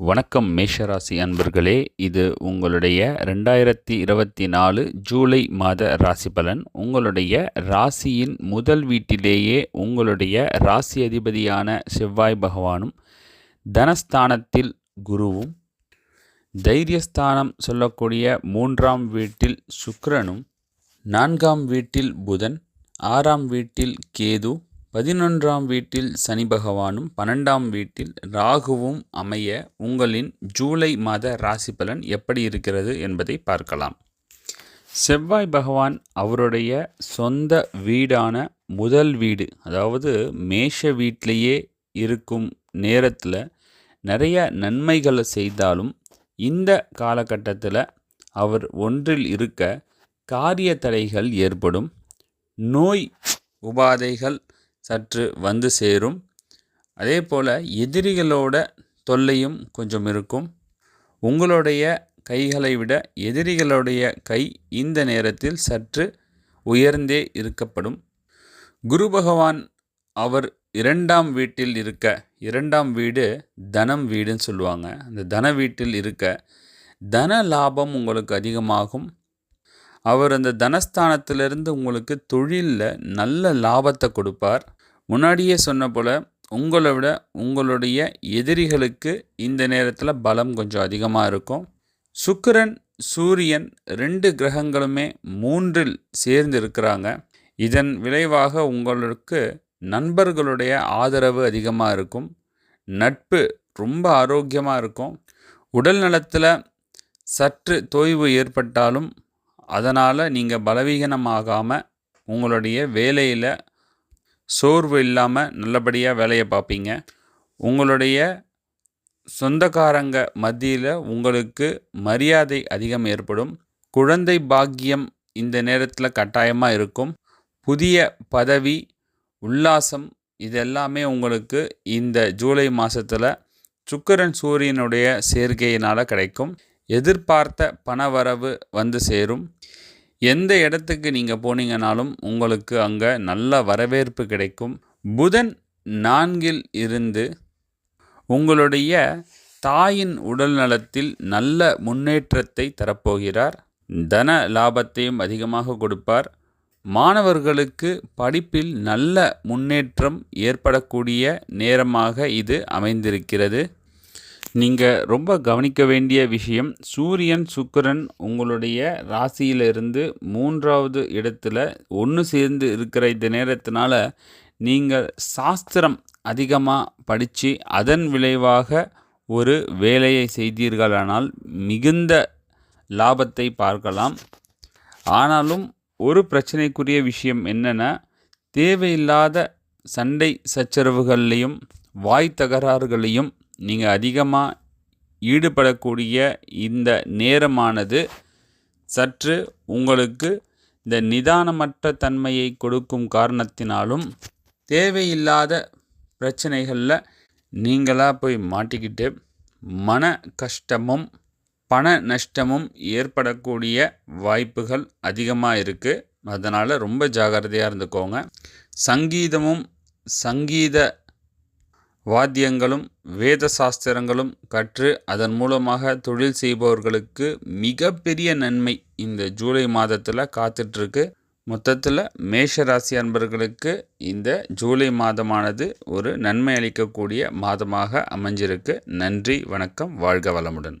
வணக்கம் மேஷராசி அன்பர்களே இது உங்களுடைய ரெண்டாயிரத்தி இருபத்தி நாலு ஜூலை மாத ராசி பலன். உங்களுடைய ராசியின் முதல் வீட்டிலேயே உங்களுடைய ராசி அதிபதியான செவ்வாய் பகவானும் தனஸ்தானத்தில் குருவும் தைரியஸ்தானம் சொல்லக்கூடிய மூன்றாம் வீட்டில் சுக்கிரனும் நான்காம் வீட்டில் புதன் ஆறாம் வீட்டில் கேது பதினொன்றாம் வீட்டில் சனி பகவானும் பன்னெண்டாம் வீட்டில் ராகுவும் அமைய உங்களின் ஜூலை மாத ராசி பலன் எப்படி இருக்கிறது என்பதை பார்க்கலாம். செவ்வாய் பகவான் அவருடைய சொந்த வீடான முதல் வீடு அதாவது மேஷ வீட்டிலேயே இருக்கும் நேரத்தில் நிறைய நன்மைகளை செய்தாலும் இந்த காலகட்டத்தில் அவர் ஒன்றில் இருக்க காரிய தடைகள் ஏற்படும் நோய் உபாதைகள் சற்று வந்து சேரும். அதே போல் எதிரிகளோட தொல்லையும் கொஞ்சம் இருக்கும். உங்களுடைய கைகளை விட எதிரிகளுடைய கை இந்த நேரத்தில் சற்று உயர்ந்தே இருக்கப்படும். குரு பகவான் அவர் இரண்டாம் வீட்டில் இருக்க இரண்டாம் வீடு தனம் வீடுன்னு சொல்லுவாங்க. அந்த தன வீட்டில் இருக்க தன லாபம் உங்களுக்கு அதிகமாகும். அவர் அந்த தனஸ்தானத்திலிருந்து உங்களுக்கு தொழிலில் நல்ல லாபத்தை கொடுப்பார். முன்னாடியே சொன்ன போல் உங்களை விட உங்களுடைய எதிரிகளுக்கு இந்த நேரத்தில் பலம் கொஞ்சம் அதிகமாக இருக்கும். சுக்கிரன் சூரியன் ரெண்டு கிரகங்களுமே மூன்றில் சேர்ந்து இருக்கிறாங்க. இதன் விளைவாக உங்களுக்கு நண்பர்களுடைய ஆதரவு அதிகமாக இருக்கும். நட்பு ரொம்ப ஆரோக்கியமாக இருக்கும். உடல் நலத்தில் சற்று தொய்வு ஏற்பட்டாலும் அதனால் நீங்கள் பலவீனமாகாமல் உங்களுடைய வேலையில் சோர்வு இல்லாமல் நல்லபடியாக வேலையை பார்ப்பீங்க உங்களுடைய சொந்தக்காரங்க மத்தியில் உங்களுக்கு மரியாதை அதிகம் ஏற்படும். குழந்தை பாக்கியம் இந்த நேரத்தில் கட்டாயமாக இருக்கும். புதிய பதவி உல்லாசம் இதெல்லாமே உங்களுக்கு இந்த ஜூலை மாதத்தில் சுக்கரன் சூரியனுடைய சேர்க்கையினால் கிடைக்கும். எதிர்பார்த்த பணவரவு வந்து சேரும். எந்த இடத்துக்கு நீங்கள் போனீங்கனாலும் உங்களுக்கு அங்கே நல்ல வரவேற்பு கிடைக்கும். புதன் நான்கில் இருந்து உங்களுடைய தாயின் உடல் நலத்தில் நல்ல முன்னேற்றத்தை தரப்போகிறார். தன லாபத்தையும் அதிகமாக கொடுப்பார். மாணவர்களுக்கு படிப்பில் நல்ல முன்னேற்றம் ஏற்படக்கூடிய நேரமாக இது அமைந்திருக்கிறது. நீங்கள் ரொம்ப கவனிக்க வேண்டிய விஷயம் சூரியன் சுக்கிரன் உங்களுடைய ராசியிலிருந்து மூன்றாவது இடத்துல ஒன்று சேர்ந்து இருக்கிற இந்த நேரத்தினால நீங்கள் சாஸ்திரம் அதிகமாக படித்து அதன் விளைவாக ஒரு வேலையை செய்தீர்களானால் மிகுந்த லாபத்தை பார்க்கலாம். ஆனாலும் ஒரு பிரச்சனைக்குரிய விஷயம் என்னென்னா தேவையில்லாத சண்டை சச்சரவுகள்லையும் வாய் தகராறுகளையும் நீங்கள் அதிகமாக ஈடுபடக்கூடிய இந்த நேரமானது சற்று உங்களுக்கு இந்த நிதானமற்ற தன்மையை கொடுக்கும் காரணத்தினாலும் தேவையில்லாத பிரச்சனைகளில் நீங்களாக போய் மாட்டிக்கிட்டு மன கஷ்டமும் பண நஷ்டமும் ஏற்படக்கூடிய வாய்ப்புகள் அதிகமாக இருக்குது அதனால் ரொம்ப ஜாகிரதையாக இருந்துக்கோங்க. சங்கீதமும் சங்கீத வாத்தியங்களும் வேத சாஸ்திரங்களும் கற்று அதன் மூலமாக தொழில் செய்பவர்களுக்கு மிகப்பெரிய நன்மை இந்த ஜூலை மாதத்தில் காத்துட்ருக்கு. மொத்தத்தில் மேஷராசி அன்பர்களுக்கு இந்த ஜூலை மாதமானது ஒரு நன்மை அளிக்கக்கூடிய மாதமாக அமைஞ்சிருக்கு. நன்றி வணக்கம் வாழ்க வளமுடன்.